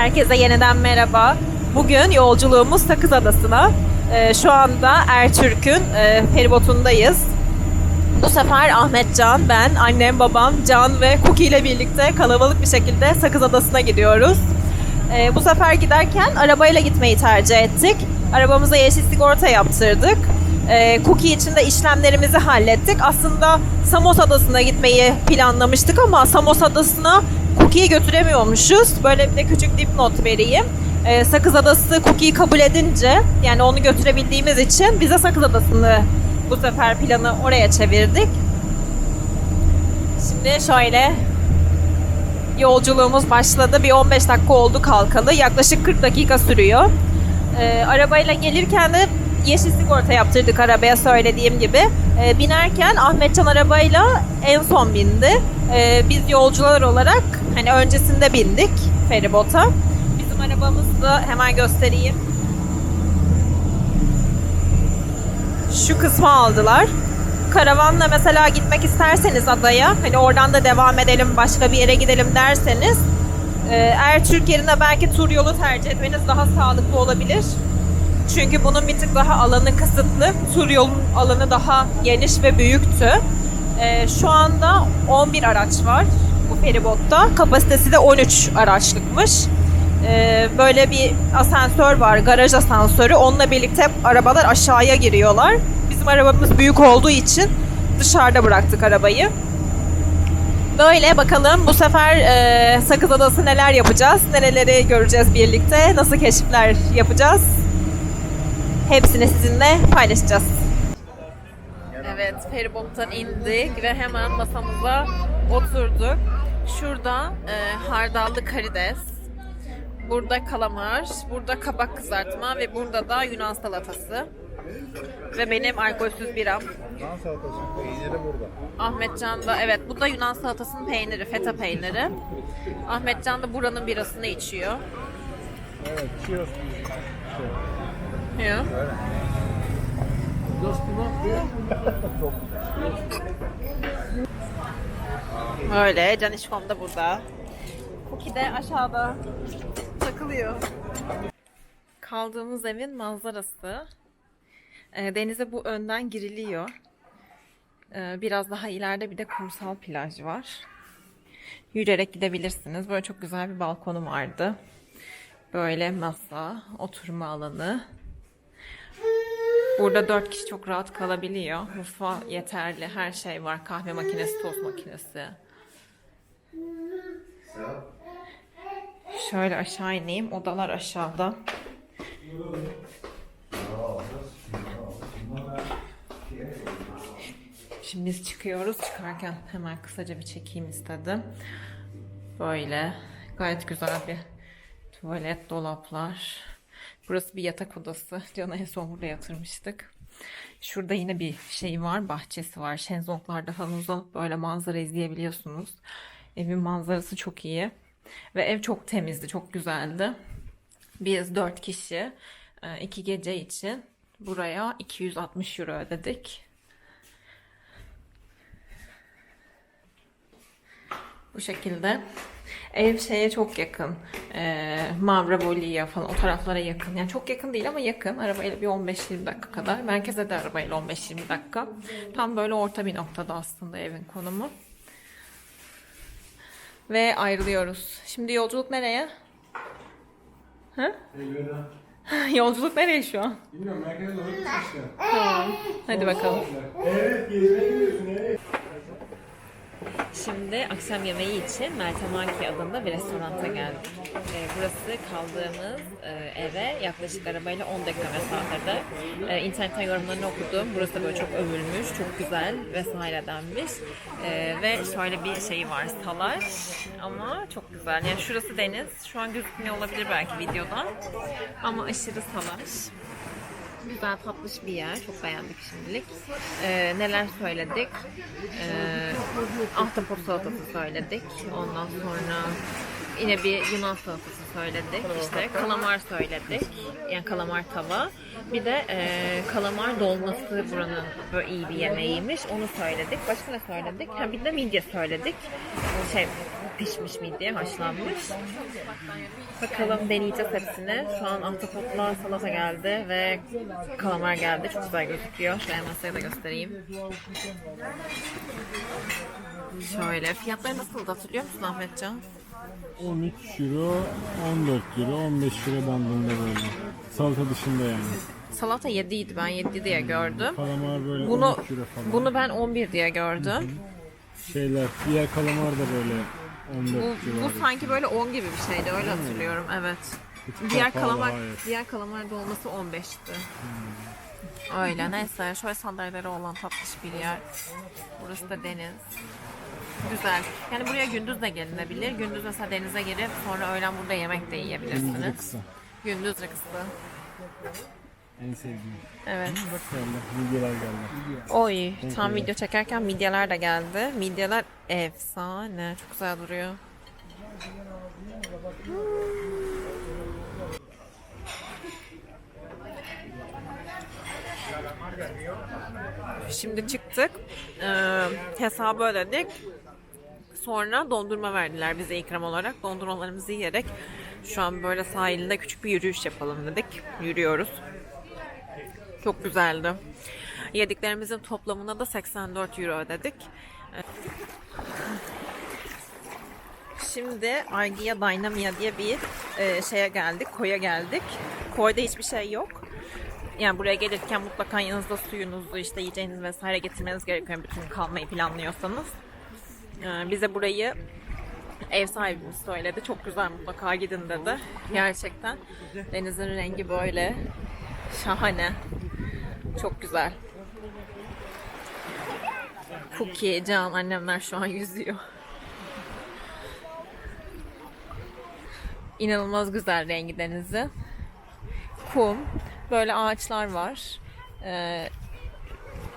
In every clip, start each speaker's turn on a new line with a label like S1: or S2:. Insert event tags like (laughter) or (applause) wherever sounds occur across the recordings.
S1: Herkese yeniden merhaba. Bugün yolculuğumuz Sakız Adası'na. Ee, şu anda Ertürk'ün e, feribotundayız. Bu sefer Ahmetcan, ben, annem, babam, Can ve Cookie ile birlikte kalabalık bir şekilde Sakız Adası'na gidiyoruz. Ee, bu sefer giderken arabayla gitmeyi tercih ettik. Arabamıza yeşil sigorta yaptırdık. Ee, Cookie için de işlemlerimizi hallettik. Aslında Samos Adası'na gitmeyi planlamıştık ama Samos Adası'na Cookie'yi götüremiyormuşuz. Böyle bir de küçük dipnot vereyim. Ee, Sakız Adası Cookie'yi kabul edince yani onu götürebildiğimiz için bize Sakız Adası'nı bu sefer planı oraya çevirdik. Şimdi şöyle yolculuğumuz başladı. Bir 15 dakika oldu kalkalı. Yaklaşık 40 dakika sürüyor. Ee, arabayla gelirken de yeşil sigorta yaptırdık arabaya söylediğim gibi. Ee, binerken Ahmetcan arabayla en son bindi. Ee, biz yolcular olarak hani öncesinde bindik feribota. Bizim arabamızı da hemen göstereyim. Şu kısmı aldılar. Karavanla mesela gitmek isterseniz adaya, hani oradan da devam edelim, başka bir yere gidelim derseniz, e, Ertürk yerine belki tur yolu tercih etmeniz daha sağlıklı olabilir. Çünkü bunun bir tık daha alanı kısıtlı. Tur yolun alanı daha geniş ve büyüktü. E, şu anda 11 araç var bu feribotta. Kapasitesi de 13 araçlıkmış. E, böyle bir asansör var, garaj asansörü. Onunla birlikte arabalar aşağıya giriyorlar. Bizim arabamız büyük olduğu için dışarıda bıraktık arabayı. Böyle bakalım bu sefer e, Sakız Adası neler yapacağız, nereleri göreceğiz birlikte, nasıl keşifler yapacağız. Hepsini sizinle paylaşacağız. Evet, feribottan indik ve hemen masamıza oturduk. Şurada e, hardallı karides, burada kalamar, burada kabak kızartma ve burada da Yunan salatası. Ve benim alkolsüz biram.
S2: Yunan salatasının peyniri burada.
S1: Ahmetcan da evet bu da Yunan salatasının peyniri, feta peyniri. Ahmetcan da buranın birasını içiyor.
S2: Evet, cheers.
S1: Ya. Öyle, Canişkom da burada. Cookie de aşağıda takılıyor. Kaldığımız evin manzarası. E, denize bu önden giriliyor. E, biraz daha ileride bir de kumsal plaj var. Yürüyerek gidebilirsiniz. Böyle çok güzel bir balkonu vardı. Böyle masa, oturma alanı. Burada dört kişi çok rahat kalabiliyor. Mutfağı yeterli. Her şey var. Kahve makinesi, tost makinesi. Şöyle aşağı ineyim. Odalar aşağıda. Şimdi biz çıkıyoruz. Çıkarken hemen kısaca bir çekeyim istedim. Böyle gayet güzel bir tuvalet, dolaplar. Burası bir yatak odası. (laughs) Can'a en son burada yatırmıştık. Şurada yine bir şey var, bahçesi var. Şenzonglarda falan uzanıp böyle manzara izleyebiliyorsunuz. Evin manzarası çok iyi. Ve ev çok temizdi, çok güzeldi. Biz dört kişi e, iki gece için buraya 260 euro ödedik. Bu şekilde. Ev şeye çok yakın. Ee, Mavravoli'ye falan o taraflara yakın. Yani çok yakın değil ama yakın. Arabayla bir 15-20 dakika kadar. Merkeze de arabayla 15-20 dakika. Tam böyle orta bir noktada aslında evin konumu. Ve ayrılıyoruz. Şimdi yolculuk nereye? Ha? (laughs) yolculuk nereye şu an?
S2: Bilmiyorum, merkeze doğru gitmişler.
S1: Tamam. Hadi bakalım.
S2: Evet, gezmeye gidiyorsun, evet.
S1: Şimdi akşam yemeği için Meltemaki adında bir restoranta geldik. Ee, burası kaldığımız e, eve yaklaşık arabayla 10 dakika mesafede. Ee, internetten yorumlarını okudum. Burası böyle çok övülmüş, çok güzel vesaire denmiş. Ee, ve şöyle bir şey var, salaş ama çok güzel. Yani şurası deniz. Şu an gözükmüyor olabilir belki videoda. Ama aşırı salaş. Güzel tatlış bir yer. Çok beğendik şimdilik. Ee, neler söyledik? Ee, ahtapot salatası söyledik. Ondan sonra yine bir Yunan salatası söyledik. İşte kalamar söyledik. Yani kalamar tava. Bir de e, kalamar dolması buranın böyle iyi bir yemeğiymiş. Onu söyledik. Başka ne söyledik? Ha, bir de midye söyledik. Şey pişmiş midye, haşlanmış. Bakalım deneyeceğiz hepsini. Şu an ahtapotla salata geldi ve kalamar geldi. Çok güzel gözüküyor. Şöyle masaya da göstereyim. Şöyle. Fiyatları nasıldı hatırlıyor musun Ahmetcan?
S3: 13 euro, 14 euro, 15 euro bandında böyle. Salata dışında yani.
S1: Salata 7 idi. Ben 7 diye gördüm.
S3: Kalamar böyle
S1: Bunu
S3: 13 euro falan.
S1: bunu ben 11 diye gördüm.
S3: Şeyler, diğer kalamar da böyle 14
S1: Bu,
S3: civarı.
S1: bu sanki böyle 10 gibi bir şeydi. Öyle hatırlıyorum. Evet.
S3: Bir tık
S1: Diğer
S3: pahalı,
S1: kalamar
S3: hayır.
S1: diğer kalamar dolması 15'ti. Öyle neyse şöyle sandalyeleri olan tatlış bir yer. Burası da deniz. Güzel. Yani buraya gündüz de gelinebilir. Gündüz mesela denize girip sonra öğlen burada yemek de yiyebilirsiniz. Gündüz kısa.
S3: En sevdiğim.
S1: Evet.
S3: Bak geldi, videolar geldi.
S1: Oy, tam video çekerken midyeler de geldi. Midyeler efsane. Çok güzel duruyor. Şimdi çıktık. Ee, hesabı ödedik. Sonra dondurma verdiler bize ikram olarak. Dondurmalarımızı yiyerek şu an böyle sahilde küçük bir yürüyüş yapalım dedik. Yürüyoruz. Çok güzeldi. Yediklerimizin toplamına da 84 euro ödedik. Şimdi Argia Dynamia diye bir e, şeye geldik, koya geldik. Koyda hiçbir şey yok. Yani buraya gelirken mutlaka yanınızda suyunuzu, işte yiyeceğiniz vesaire getirmeniz gerekiyor bütün kalmayı planlıyorsanız. E, bize burayı ev sahibimiz söyledi. Çok güzel mutlaka gidin dedi. Gerçekten denizin rengi böyle şahane. Çok güzel. Cookie, Can, annemler şu an yüzüyor. İnanılmaz güzel rengi denizi. Kum, böyle ağaçlar var. Ee,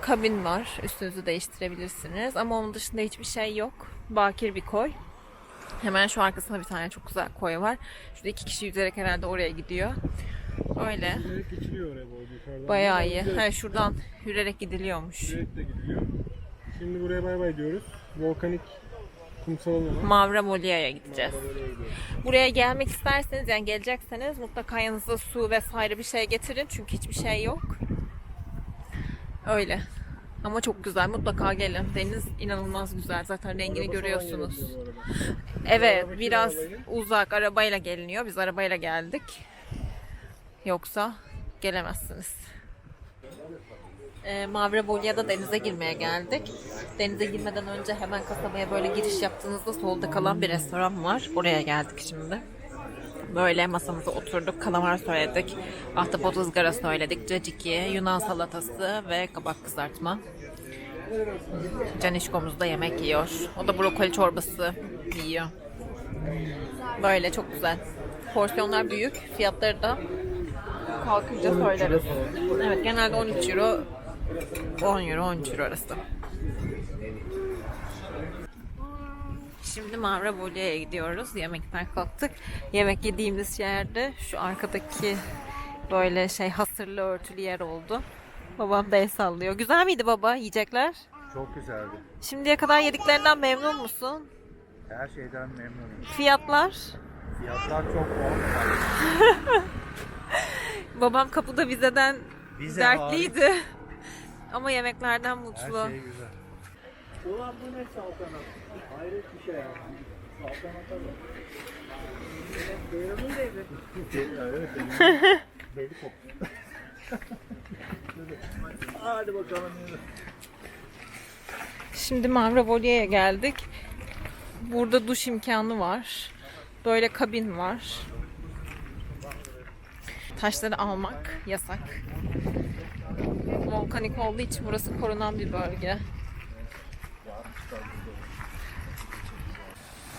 S1: kabin var. Üstünüzü değiştirebilirsiniz. Ama onun dışında hiçbir şey yok. Bakir bir koy. Hemen şu arkasında bir tane çok güzel koy var. Şurada iki kişi yüzerek herhalde oraya gidiyor. Öyle.
S3: Direkt geçiliyor oraya bu yukarıdan.
S1: Bayağı iyi.
S3: Direkt,
S1: Ha, şuradan yürüyerek gidiliyormuş.
S3: direkt de gidiliyor. Şimdi buraya bay bay diyoruz. Volkanik kumsal alanı.
S1: Mavra Molia'ya gideceğiz. Buraya gelmek isterseniz yani gelecekseniz mutlaka yanınızda su vesaire bir şey getirin çünkü hiçbir şey yok. Öyle. Ama çok güzel. Mutlaka gelin. Deniz inanılmaz güzel. Zaten rengini görüyorsunuz. Evet, biraz uzak. Arabayla geliniyor. Biz arabayla geldik. Yoksa gelemezsiniz. E, Mavre Bolya'da denize girmeye geldik. Denize girmeden önce hemen kasabaya böyle giriş yaptığınızda solda kalan bir restoran var. Oraya geldik şimdi. Böyle masamıza oturduk. Kalamar söyledik. Ahtapot ızgara söyledik. Caciki, Yunan salatası ve kabak kızartma. Canişkomuz da yemek yiyor. O da brokoli çorbası yiyor. Böyle çok güzel. Porsiyonlar büyük. Fiyatları da kalkınca söyleriz. Evet genelde 13 euro 10 euro 13 euro arası. Şimdi Mavra Bolya'ya gidiyoruz. Yemekten kalktık. Yemek yediğimiz yerde şu arkadaki böyle şey hasırlı örtülü yer oldu. Babam da el sallıyor. Güzel miydi baba yiyecekler?
S2: Çok güzeldi.
S1: Şimdiye kadar yediklerinden memnun musun?
S2: Her şeyden memnunum.
S1: Fiyatlar?
S2: Fiyatlar çok bol. (laughs)
S1: Babam kapıda vizeden
S2: Vize
S1: dertliydi. (laughs) Ama yemeklerden
S2: Her
S1: mutlu.
S2: şey güzel. Ulan bu ne saltanat? Hayret bir şey ya. Saltanata bak. Beyranın devri. Evet benim. (laughs) Beyli koptu. Hadi bakalım.
S1: Şimdi Mavrabolya'ya geldik. Burada duş imkanı var. Böyle kabin var. Taşları almak yasak. Volkanik olduğu için burası korunan bir bölge.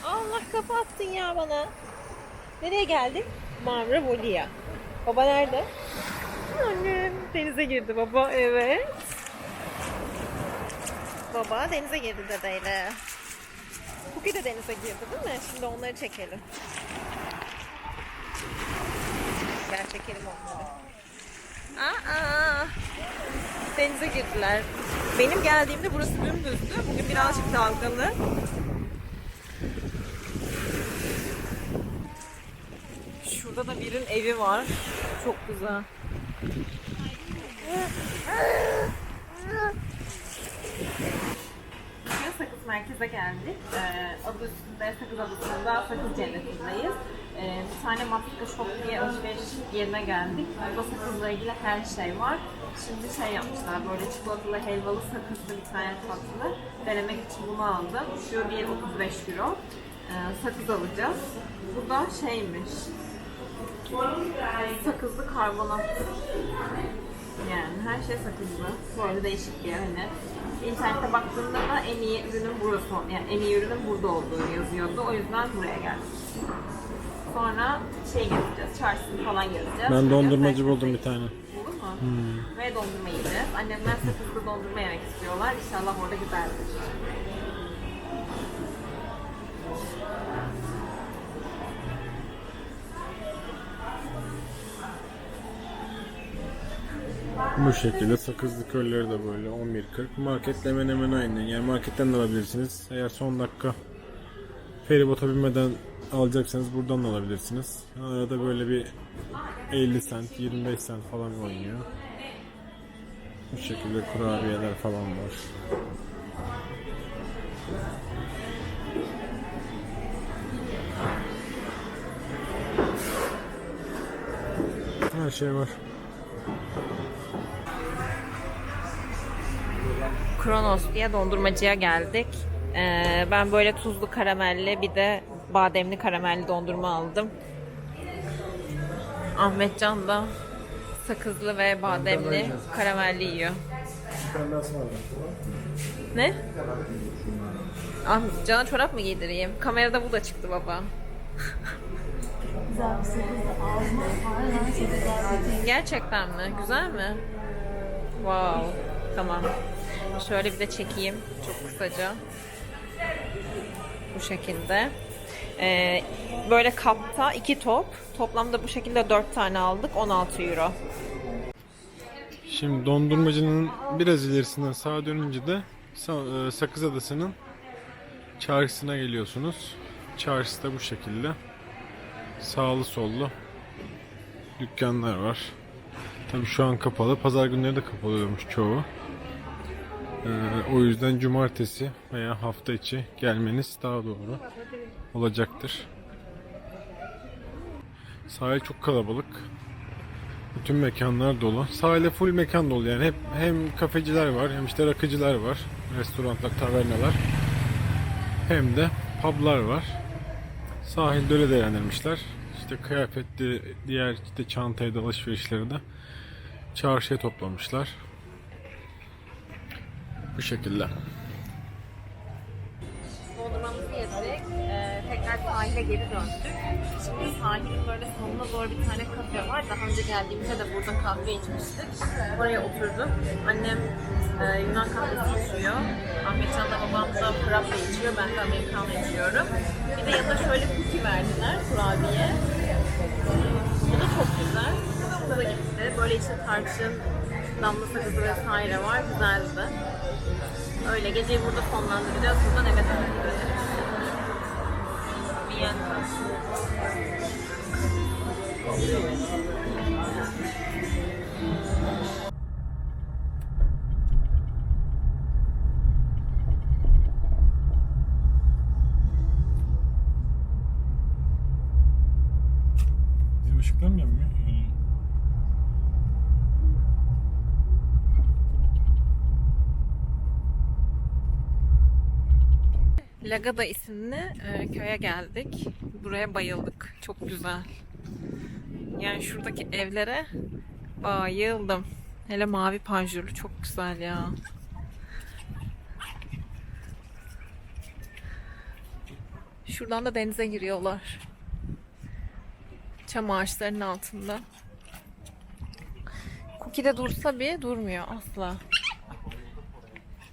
S1: Allah kapattın ya bana. Nereye geldik? Mavrabolya. Baba nerede? Annem denize girdi baba. Evet. Baba denize girdi dedeyle. Cookie de denize girdi değil mi? Şimdi onları çekelim. Çekelim onları. Aa, denize girdiler. Benim geldiğimde burası dümdüzdü. Bugün birazcık dalgalı. Şurada da birinin evi var. Çok güzel. Sakız Merkez'e geldik. Ee, adı üstünde Sakız Adası'nda Sakız Cenneti'ndeyiz. Ee, bir tane Mafika Shop diye alışveriş yerine geldik. Burada sakızla ilgili her şey var. Şimdi şey yapmışlar, böyle çikolatalı helvalı sakızlı bir tane tatlı. Denemek için bunu aldım. Şu 1.35 euro. Ee, sakız alacağız. Bu da şeymiş, sakızlı karbonat. Yani her şey sakızlı. Böyle değişik bir hani. İnternette baktığımda da en iyi ürünün burası, yani en iyi ürünün burada olduğu yazıyordu. O yüzden buraya geldik. Sonra şey gezeceğiz, çarşısını falan gezeceğiz.
S3: Ben dondurmacı buldum bir tane.
S1: Buldun mu? Ve dondurma yiyeceğiz. Annemler sakızlı dondurma yemek istiyorlar. İnşallah orada güzeldir.
S3: Bu şekilde sakızlı kölleri de böyle 11.40. Marketle hemen hemen aynı. Yani marketten de alabilirsiniz. Eğer son dakika feribota binmeden alacaksanız buradan da alabilirsiniz. Arada böyle bir 50 cent, 25 cent falan oynuyor. Bu şekilde kurabiyeler falan var. Her şey var.
S1: Kronos diye dondurmacıya geldik. Ee, ben böyle tuzlu karamelli bir de bademli karamelli dondurma aldım. Ahmetcan da sakızlı ve bademli karamelli yiyor. Ne? Ah, Can'a çorap mı giydireyim? Kamerada bu da çıktı baba. Gerçekten mi? Güzel mi? Wow. Tamam. Şöyle bir de çekeyim çok kısaca. Bu şekilde. Ee, böyle kapta iki top. Toplamda bu şekilde dört tane aldık. 16 euro.
S3: Şimdi dondurmacının biraz ilerisinden sağa dönünce de e, Sakız Adası'nın çarşısına geliyorsunuz. Çarşısı da bu şekilde. Sağlı sollu dükkanlar var. Tabi şu an kapalı. Pazar günleri de kapalı oluyormuş çoğu. Ee, o yüzden cumartesi veya hafta içi gelmeniz daha doğru olacaktır. Sahil çok kalabalık. Bütün mekanlar dolu. Sahilde full mekan dolu yani. Hep hem kafeciler var hem işte rakıcılar var. Restoranlar, tavernalar. Hem de publar var. Sahilde öyle değerlendirmişler. İşte kıyafetli, diğer işte çantayı da alışverişleri de çarşıya toplamışlar. Bu şekilde.
S1: Dondurmamızı yedik. Ee, tekrar sahile geri döndük. Şimdi sahilin böyle sonuna doğru bir tane kafe var. Daha önce geldiğimizde de burada kahve içmiştik. Oraya oturdum. Annem e, Yunan kahvesi içiyor. Ahmetcan da babam da frappe içiyor. Ben de Americano içiyorum. Bir de yanına şöyle cookie verdiler. Kurabiye. Bu da çok güzel. Bu da gitti. Böyle içinde tarçın, damla sakızı vesaire var. Güzeldi. Öyle geceyi burada sonlandıracağız. Buradan eve döneceğiz. Viyanka.
S3: Bizim ışıklar mı yanmıyor? Yani
S1: Lagada isimli e, köye geldik. Buraya bayıldık. Çok güzel. Yani şuradaki evlere bayıldım. Hele mavi panjurlu çok güzel ya. Şuradan da denize giriyorlar. Çam ağaçlarının altında. Cookie de dursa bir durmuyor asla.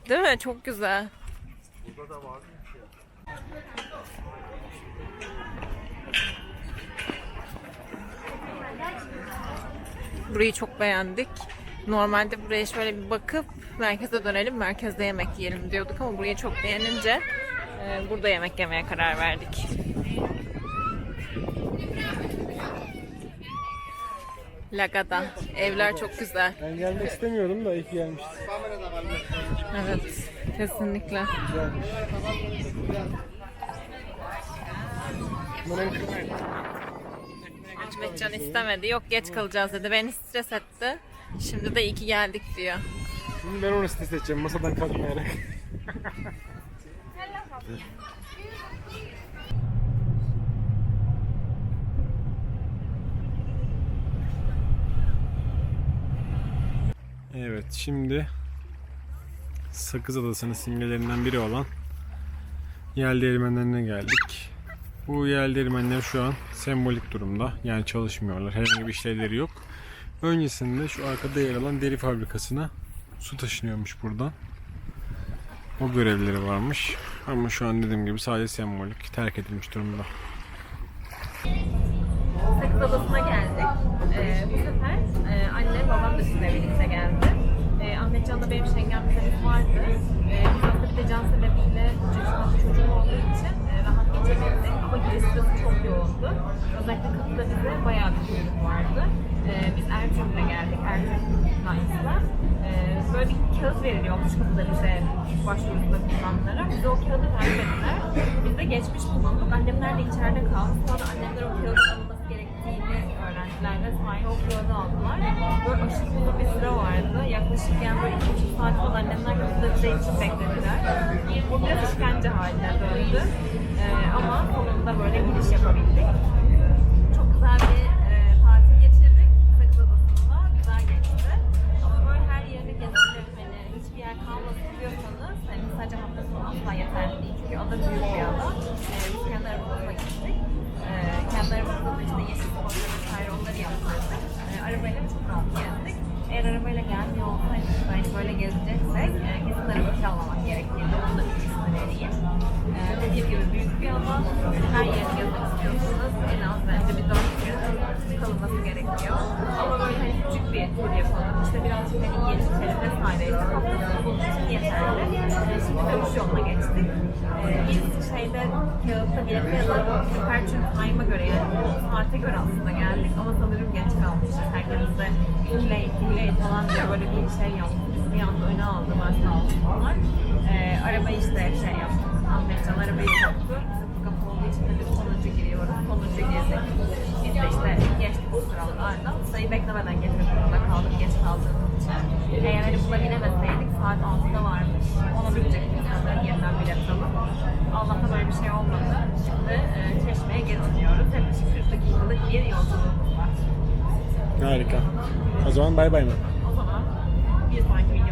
S1: Değil mi? Çok güzel.
S2: Burada da var
S1: Burayı çok beğendik. Normalde buraya şöyle bir bakıp merkeze dönelim, merkezde yemek yiyelim diyorduk ama burayı çok beğenince e, burada yemek yemeye karar verdik. Lagada. Evler çok güzel.
S3: Ben gelmek istemiyordum da ki gelmiştim.
S1: Evet, kesinlikle. Ahmetcan istemedi. Yok geç kalacağız dedi. Beni stres etti. Şimdi de iyi ki geldik diyor.
S3: Şimdi ben onu stres edeceğim masadan kalkmayarak. Evet şimdi Sakız Adası'nın simgelerinden biri olan yel değirmenlerine geldik. Bu yel değirmenler şu an sembolik durumda. Yani çalışmıyorlar. Herhangi bir işlevleri yok. Öncesinde şu arkada yer alan deri fabrikasına su taşınıyormuş buradan. O görevleri varmış. Ama şu an dediğim gibi sadece sembolik. Terk edilmiş durumda.
S1: Sakız Adası'na geldik. Ee, bu sefer e, anne babam da bizimle birlikte geldi. Ee, Ahmetcan'da benim vizemiz vardı. Aslında bir de can sebebiyle çocuğum olduğu için e, geçebildik. Ama giriş çok yoğundu. Özellikle kapıda bize bayağı bir kuyruk vardı. Ee, biz Ertuğrul'a geldik, Ertuğrul Lines'la. Ee, böyle bir kağıt veriliyormuş kapıda bize başvurusunda bulunanlara. Bize o kağıdı vermediler. Biz de geçmiş bulunduk. Annemler de içeride kaldı. Sonra annemler o kağıdın alınması gerektiğini öğrendiler ve sahaya o kağıdı aldılar. Böyle aşırı uzun bir süre vardı. Yaklaşık yani böyle iki buçuk saat falan annemler kapıda bize için beklediler. Biraz işkence haline döndü. Ee, ama sonunda böyle giriş yapabildik. Çok güzel bir e, tatil geçirdik. Sakız Adası'nda. Güzel geçti. Ama böyle her yerini gezelim. Hani hiçbir yer kalmasın diyorsanız hani sadece hafta sonu asla yeterli değil. Çünkü ada büyük bir ada. Ee, biz kendi arabamızla gittik. Ee, kendi arabamızda da yeşil sporları vesaire onları yaptırdık. Ee, arabayla çok rahat gezdik. Eğer arabayla gelmiyor olsaydık hani böyle gezeceksek e, kesin araba saate göre aslında geldik ama sanırım geç kalmışız. Herkes de too late falan diye böyle bir şey yaptı. Bir anda öne aldı başta aldılar. Ee, arabayı işte şey yaptı. Ahmetcan arabayı soktu. Kapı olduğu için dedik sonuncu giriyoruz. Sonuncu girdik. Biz de işte geçtik o sıralardan. Sayı beklemeden getirdik zorunda kaldık geç kaldığımız için. Eğer hani bulabilemeseydik saat 6'da varmış. Ona binecektik sanırım yeniden bilet alıp. Allah'tan böyle bir şey olmadı. Şimdi e, Çeşme'ye geri dönüyoruz. Yaklaşık 40 dakikalık bir yolculuğumuz var.
S3: Harika. O zaman bay bay mı?
S1: O zaman bir sonraki.